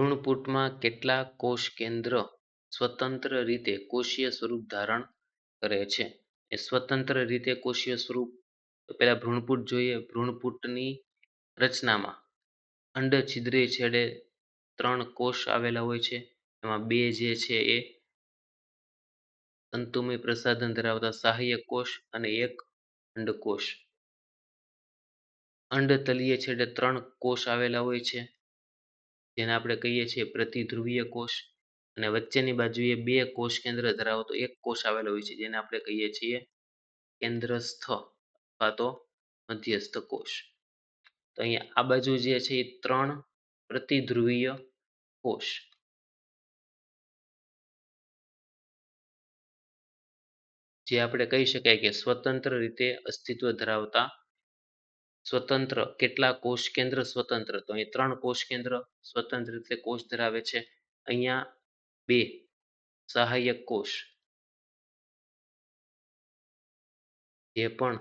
ભ્રૂણપૂટમાં કેટલા કોષ કેન્દ્ર સ્વતંત્ર રીતે કોષીય સ્વરૂપ ધારણ કરે છે? એ સ્વતંત્ર રીતે કોષીય સ્વરૂપ પેલા ભ્રૂણપુટ જોઈએ. ભ્રૂણપુટની રચનામાં અંડ, છિદ્રી, છેડે ત્રણ કોષ આવેલા હોય છે. એમાં બે જે છે એ તંતુમય પ્રસાધન ધરાવતા સહાયક કોષ અને એક અંડકોષ અંડ, તલીય છેડે ત્રણ કોષ આવેલા હોય છે. જેને આપણે કહીએ છીએ પ્રતિધ્રુવીય કોષ. અને વચ્ચેની બાજુએ બે કોષ કેન્દ્ર ધરાવતો એક કોષ આવેલો હોય છે, જેને આપણે કહીએ છીએ કેન્દ્રસ્થ અથવા તો મધ્યસ્થ કોષ. તો અહીંયા આ બાજુ જે છે એ ત્રણ પ્રતિધ્રુવીય કોષ. જે આપણે કહી શકાય કે સ્વતંત્ર રીતે અસ્તિત્વ ધરાવતા સ્વતંત્ર કેટલા કોષ કેન્દ્ર સ્વતંત્ર? તો અહીં ત્રણ કોષ કેન્દ્ર સ્વતંત્ર રીતે કોષ ધરાવે છે. અહીંયા બે સહાયક કોષ. જે પણ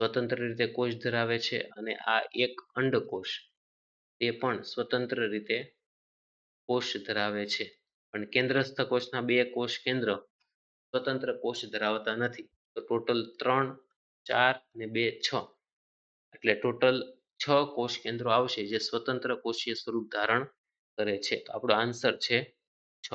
સ્વતંત્ર રીતે કોષ ધરાવે છે અને આ એક અંડકોષ તે પણ સ્વતંત્ર રીતે કોષ ધરાવે છે. પણ કેન્દ્રસ્થ કોષના બે કોષ કેન્દ્ર સ્વતંત્ર કોષ ધરાવતા નથી. તો ટોટલ ત્રણ, ચાર ને બે, છ. એટલે ટોટલ છ કોષ કેન્દ્રો આવશે જે સ્વતંત્ર કોષીય સ્વરૂપ ધારણ કરે છે. તો આપણો આન્સર છે છ.